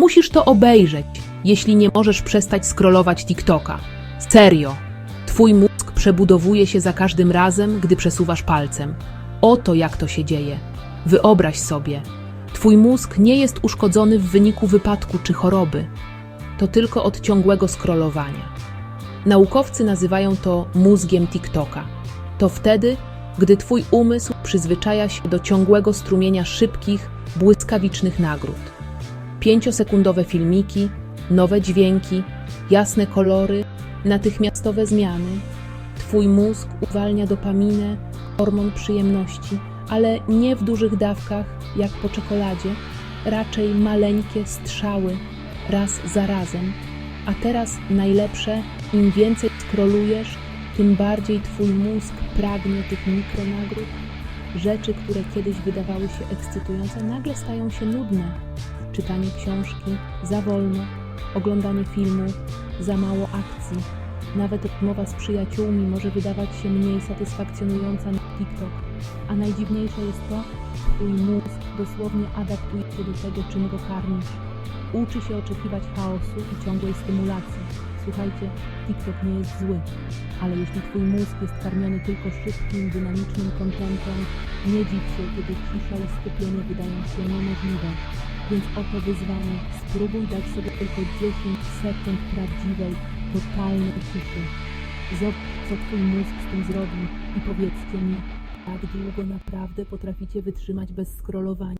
Musisz to obejrzeć, jeśli nie możesz przestać scrollować TikToka. Serio. Twój mózg przebudowuje się za każdym razem, gdy przesuwasz palcem. Oto jak to się dzieje. Wyobraź sobie. Twój mózg nie jest uszkodzony w wyniku wypadku czy choroby. To tylko od ciągłego scrollowania. Naukowcy nazywają to mózgiem TikToka. To wtedy, gdy twój umysł przyzwyczaja się do ciągłego strumienia szybkich, błyskawicznych nagród. Pięciosekundowe filmiki, nowe dźwięki, jasne kolory, natychmiastowe zmiany. Twój mózg uwalnia dopaminę, hormon przyjemności, ale nie w dużych dawkach, jak po czekoladzie, raczej maleńkie strzały, raz za razem. A teraz najlepsze, im więcej scrollujesz, tym bardziej twój mózg pragnie tych mikronagród. Rzeczy, które kiedyś wydawały się ekscytujące, nagle stają się nudne. Czytanie książki za wolno, oglądanie filmu za mało akcji. Nawet rozmowa z przyjaciółmi może wydawać się mniej satysfakcjonująca na TikTok. A najdziwniejsze jest to, twój mózg dosłownie adaptuje się do tego, czym go karmisz. Uczy się oczekiwać chaosu i ciągłej stymulacji. Słuchajcie, TikTok nie jest zły, ale jeśli twój mózg jest karmiony tylko szybkim, dynamicznym kontentem, nie dziw się, kiedy cisza i skupienie wydają się niemożliwe. Więc oto wyzwanie. Spróbuj dać sobie tylko 10 sekund prawdziwej, totalnej ciszy. Zobacz, co twój mózg z tym zrobi i powiedzcie mi, jak długo naprawdę potraficie wytrzymać bez scrollowania.